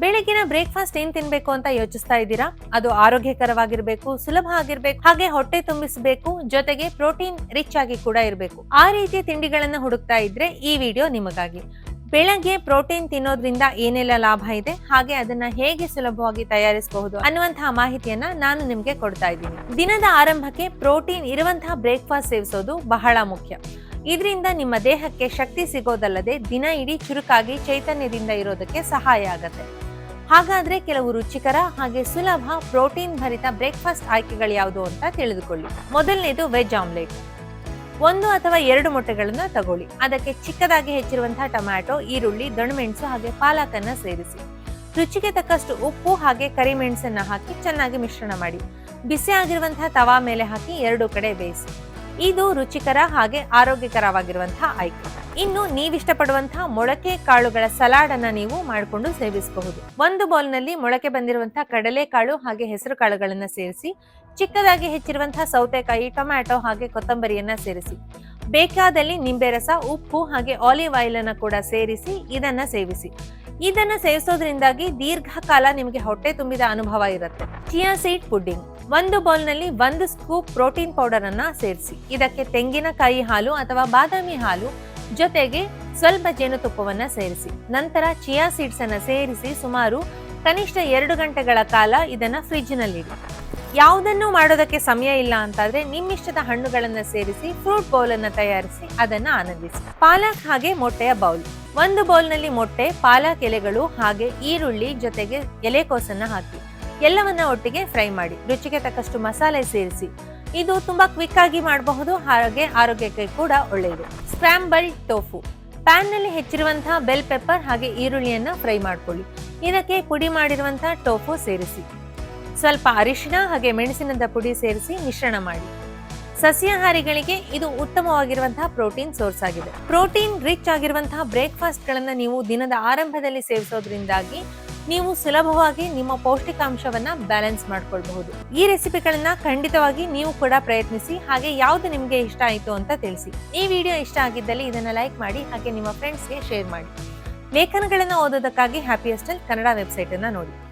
ಬೆಳಗಿನ ಬ್ರೇಕ್ಫಾಸ್ಟ್ ಏನ್ ತಿನ್ಬೇಕು ಅಂತ ಯೋಚಿಸ್ತಾ ಇದ್ದೀರಾ? ಅದು ಆರೋಗ್ಯಕರವಾಗಿರ್ಬೇಕು, ಸುಲಭ ಆಗಿರ್ಬೇಕು, ಹಾಗೆ ಹೊಟ್ಟೆ ತುಂಬಿಸಬೇಕು, ಜೊತೆಗೆ ಪ್ರೋಟೀನ್ ರಿಚ್ ಆಗಿ ಕೂಡ ಇರಬೇಕು. ಆ ರೀತಿಯ ತಿಂಡಿಗಳನ್ನ ಹುಡುಕ್ತಾ ಇದ್ರೆ ಈ ವಿಡಿಯೋ ನಿಮಗಾಗಿ. ಬೆಳಗ್ಗೆ ಪ್ರೋಟೀನ್ ತಿನ್ನೋದ್ರಿಂದ ಏನೆಲ್ಲ ಲಾಭ ಇದೆ, ಹಾಗೆ ಅದನ್ನ ಹೇಗೆ ಸುಲಭವಾಗಿ ತಯಾರಿಸಬಹುದು ಅನ್ನುವಂತಹ ಮಾಹಿತಿಯನ್ನ ನಾನು ನಿಮ್ಗೆ ಕೊಡ್ತಾ ಇದ್ದೀನಿ. ದಿನದ ಆರಂಭಕ್ಕೆ ಪ್ರೋಟೀನ್ ಇರುವಂತಹ ಬ್ರೇಕ್ಫಾಸ್ಟ್ ಸೇವಿಸೋದು ಬಹಳ ಮುಖ್ಯ. ಇದರಿಂದ ನಿಮ್ಮ ದೇಹಕ್ಕೆ ಶಕ್ತಿ ಸಿಗೋದಲ್ಲದೆ ದಿನ ಇಡೀ ಚುರುಕಾಗಿ ಚೈತನ್ಯದಿಂದ ಇರೋದಕ್ಕೆ ಸಹಾಯ ಆಗತ್ತೆ. ಹಾಗಾದ್ರೆ ಕೆಲವು ರುಚಿಕರ ಹಾಗೆ ಸುಲಭ ಪ್ರೋಟೀನ್ ಭರಿತ ಬ್ರೇಕ್ಫಾಸ್ಟ್ ಆಯ್ಕೆಗಳು ಯಾವುದು ಅಂತ ತಿಳಿದುಕೊಳ್ಳಿ. ಮೊದಲನೇದು ವೆಜ್ ಆಮ್ಲೆಟ್. ಒಂದು ಅಥವಾ ಎರಡು ಮೊಟ್ಟೆಗಳನ್ನು ತಗೊಳ್ಳಿ. ಅದಕ್ಕೆ ಚಿಕ್ಕದಾಗಿ ಹೆಚ್ಚಿರುವಂತಹ ಟೊಮ್ಯಾಟೊ, ಈರುಳ್ಳಿ ದಣಮೆಣಸು ಹಾಗೆ ಪಾಲಕನ್ನ ಸೇರಿಸಿ. ರುಚಿಗೆ ತಕ್ಕಷ್ಟು ಉಪ್ಪು ಹಾಗೆ ಕರಿಮೆಣಸನ್ನ ಹಾಕಿ ಚೆನ್ನಾಗಿ ಮಿಶ್ರಣ ಮಾಡಿ. ಬಿಸಿ ಆಗಿರುವಂತಹ ತವಾ ಮೇಲೆ ಹಾಕಿ ಎರಡು ಕಡೆ ಬೇಯಿಸಿ. ಇದು ರುಚಿಕರ ಹಾಗೆ ಆರೋಗ್ಯಕರವಾಗಿರುವಂತಹ ಆಯ್ಕೆ ಇನ್ನು ನೀವಿಷ್ಟಪಡುವಂತಹ ಮೊಳಕೆ ಕಾಳುಗಳ ಸಲಾಡ್ ಅನ್ನ ನೀವು ಮಾಡಿಕೊಂಡು ಸೇವಿಸಬಹುದು. ಒಂದು ಬೌಲ್ನಲ್ಲಿ ಮೊಳಕೆ ಬಂದಿರುವಂತಹ ಕಡಲೆಕಾಳು ಹಾಗೆ ಹೆಸರು ಕಾಳುಗಳನ್ನ ಸೇರಿಸಿ, ಚಿಕ್ಕದಾಗಿ ಹೆಚ್ಚಿರುವಂತಹ ಸೌತೆಕಾಯಿ, ಟೊಮ್ಯಾಟೊ ಹಾಗೆ ಕೊತ್ತಂಬರಿಯನ್ನ ಸೇರಿಸಿ, ಬೇಕಾದಲ್ಲಿ ನಿಂಬೆ ರಸ, ಉಪ್ಪು ಹಾಗೆ ಆಲಿವ್ ಆಯಿಲ್ ಅನ್ನ ಕೂಡ ಸೇರಿಸಿ ಇದನ್ನ ಸೇವಿಸಿ. ಇದನ್ನ ಸೇವಿಸೋದ್ರಿಂದಾಗಿ ದೀರ್ಘಕಾಲ ನಿಮಗೆ ಹೊಟ್ಟೆ ತುಂಬಿದ ಅನುಭವ ಇರುತ್ತೆ. Chia seed pudding. ಒಂದು ಬೌಲ್ನಲ್ಲಿ ಒಂದು ಸ್ಕೂಪ್ ಪ್ರೋಟೀನ್ ಪೌಡರ್ ಅನ್ನ ಸೇರಿಸಿ. ಇದಕ್ಕೆ ತೆಂಗಿನಕಾಯಿ ಹಾಲು ಅಥವಾ ಬಾದಾಮಿ ಹಾಲು ಜೊತೆಗೆ ಸ್ವಲ್ಪ ಜೇನುತುಪ್ಪವನ್ನ ಸೇರಿಸಿ. ನಂತರ ಚಿಯಾ ಸೀಡ್ಸ್ ಅನ್ನ ಸೇರಿಸಿ ಸುಮಾರು ಕನಿಷ್ಠ ಎರಡು ಗಂಟೆಗಳ ಕಾಲ ಇದನ್ನ ಫ್ರಿಡ್ಜ್ನಲ್ಲಿ ಇಡಿ ಯಾವುದನ್ನು ಮಾಡೋದಕ್ಕೆ ಸಮಯ ಇಲ್ಲ ಅಂತಾದ್ರೆ ನಿಮ್ಮಿಷ್ಟದ ಹಣ್ಣುಗಳನ್ನು ಸೇರಿಸಿ ಫ್ರೂಟ್ ಬೌಲ್ ಅನ್ನ ತಯಾರಿಸಿ ಅದನ್ನ ಆನಂದಿಸಿ. ಪಾಲಕ್ ಹಾಗೆ ಮೊಟ್ಟೆಯ ಬೌಲ್ ಒಂದು ಬೌಲ್ನಲ್ಲಿ ಮೊಟ್ಟೆ, ಪಾಲಕ್ ಎಲೆಗಳು ಹಾಗೆ ಈರುಳ್ಳಿ ಜೊತೆಗೆ ಎಲೆಕೋಸನ್ನ ಹಾಕಿ. ಎಲ್ಲವನ್ನ ಒಟ್ಟಿಗೆ ಫ್ರೈ ಮಾಡಿ, ರುಚಿಗೆ ತಕ್ಕಷ್ಟು ಮಸಾಲೆ ಸೇರಿಸಿ. ಇದು ತುಂಬಾ ಕ್ವಿಕ್ ಆಗಿ ಮಾಡಬಹುದು, ಹಾಗೆ ಆರೋಗ್ಯಕ್ಕೆ ಕೂಡ ಒಳ್ಳೆಯದು. ಸ್ಕ್ರಾಂಬಲ್ ಟೋಫು ಪ್ಯಾನ್ನಲ್ಲಿ ಹೆಚ್ಚಿರುವಂತಹ ಬೆಲ್ ಪೆಪ್ಪರ್ ಹಾಗೆ ಈರುಳ್ಳಿಯನ್ನ ಫ್ರೈ ಮಾಡ್ಕೊಳ್ಳಿ. ಇದಕ್ಕೆ ಪುಡಿ ಮಾಡಿರುವಂತಹ ಟೋಫು ಸೇರಿಸಿ. ಸ್ವಲ್ಪ ಅರಿಶಿನ ಹಾಗೆ ಮೆಣಸಿನದ ಪುಡಿ ಸೇರಿಸಿ ಮಿಶ್ರಣ ಮಾಡಿ. ಸಸ್ಯಾಹಾರಿಗಳಿಗೆ ಇದು ಉತ್ತಮವಾಗಿರುವಂತಹ ಪ್ರೋಟೀನ್ ಸೋರ್ಸ್ ಆಗಿದೆ. ಪ್ರೋಟೀನ್ ರಿಚ್ ಆಗಿರುವಂತಹ ಬ್ರೇಕ್ಫಾಸ್ಟ್ ಗಳನ್ನ ನೀವು ದಿನದ ಆರಂಭದಲ್ಲಿ ಸೇವಿಸೋದ್ರಿಂದಾಗಿ ನೀವು ಸುಲಭವಾಗಿ ನಿಮ್ಮ ಪೌಷ್ಟಿಕಾಂಶವನ್ನ ಬ್ಯಾಲೆನ್ಸ್ ಮಾಡ್ಕೊಳ್ಬಹುದು. ಈ ರೆಸಿಪಿಗಳನ್ನ ಖಂಡಿತವಾಗಿ ನೀವು ಕೂಡ ಪ್ರಯತ್ನಿಸಿ, ಹಾಗೆ ಯಾವ್ದು ನಿಮ್ಗೆ ಇಷ್ಟ ಆಯ್ತು ಅಂತ ತಿಳಿಸಿ. ಈ ವಿಡಿಯೋ ಇಷ್ಟ ಆಗಿದ್ದಲ್ಲಿ ಇದನ್ನ ಲೈಕ್ ಮಾಡಿ, ಹಾಗೆ ನಿಮ್ಮ ಫ್ರೆಂಡ್ಸ್ಗೆ ಶೇರ್ ಮಾಡಿ. ಲೇಖನಗಳನ್ನ ಓದೋದಕ್ಕಾಗಿ ಹ್ಯಾಪಿಯಸ್ಟ್ ಕನ್ನಡ ವೆಬ್ಸೈಟ್ ಅನ್ನ ನೋಡಿ.